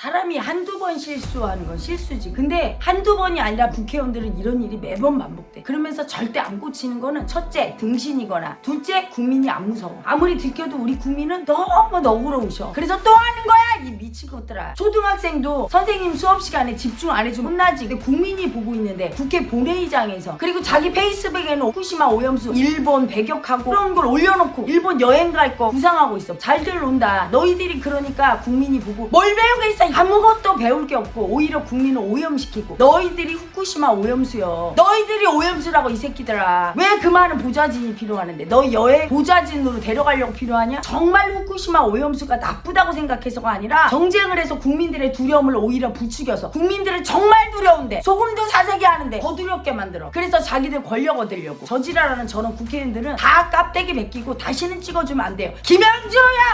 사람이 한두 번 실수하는 건 실수지. 근데 한두 번이 아니라 국회의원들은 이런 일이 매번 반복돼. 그러면서 절대 안 고치는 거는 첫째, 등신이거나 둘째, 국민이 안 무서워. 아무리 들켜도 우리 국민은 너무 너그러우셔. 그래서 또 하는 거야! 이 미친 것들아. 초등학생도 선생님 수업 시간에 집중 안 해주면 혼나지. 근데 국민이 보고 있는데 국회 본회의장에서 그리고 자기 페이스북에는 후쿠시마 오염수 일본 배격하고 그런 걸 올려놓고 일본 여행 갈 거 구상하고 있어. 잘들 논다. 너희들이 그러니까 국민이 보고 뭘 배우겠어? 아무것도 배울 게 없고 오히려 국민을 오염시키고 너희들이 후쿠시마 오염수요. 너희들이 오염수라고 이 새끼들아. 왜 그 많은 보좌진이 필요하는데 너 여행 보좌진으로 데려가려고 필요하냐? 정말 후쿠시마 오염수가 나쁘다고 생각해서가 아니라 정쟁을 해서 국민들의 두려움을 오히려 부추겨서 국민들은 정말 두려운데 소금도 사재기 하는데 더 두렵게 만들어. 그래서 자기들 권력 얻으려고 저지랄하는 저런 국회의원들은 다 깝대기 베끼고 다시는 찍어주면 안 돼요. 김영주야.